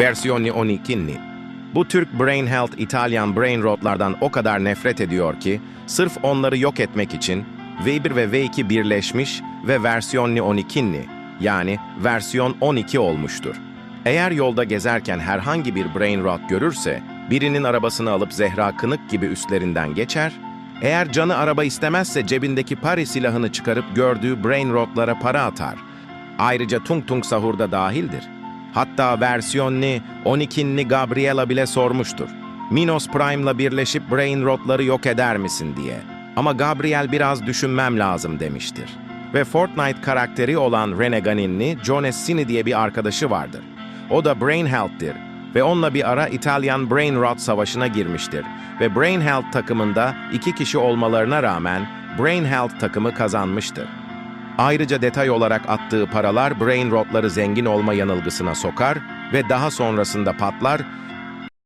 Versioni Onikinni. Bu Türk Brain Health İtalyan Brain Rotlardan o kadar nefret ediyor ki, sırf onları yok etmek için V1 ve V2 birleşmiş ve versiyonni Onikinni, yani versiyon 12 olmuştur. Eğer yolda gezerken herhangi bir brain rot görürse, birinin arabasını alıp Zehra Kınık gibi üstlerinden geçer, eğer canı araba istemezse cebindeki pari silahını çıkarıp gördüğü brain rotlara para atar. Ayrıca Tung Tung Sahur'da dahildir. Hatta versiyonni 12'nli Gabriela bile sormuştur. Minos Prime'la birleşip brain rotları yok eder misin diye. Ama Gabriel biraz düşünmem lazım demiştir. Ve Fortnite karakteri olan Reneganinli John Essini diye bir arkadaşı vardır. O da Brain Health'tir ve onunla bir ara İtalyan Brain Rot Savaşı'na girmiştir. Ve Brain Health takımında iki kişi olmalarına rağmen Brain Health takımı kazanmıştır. Ayrıca detay olarak attığı paralar brain rotları zengin olma yanılgısına sokar ve daha sonrasında patlar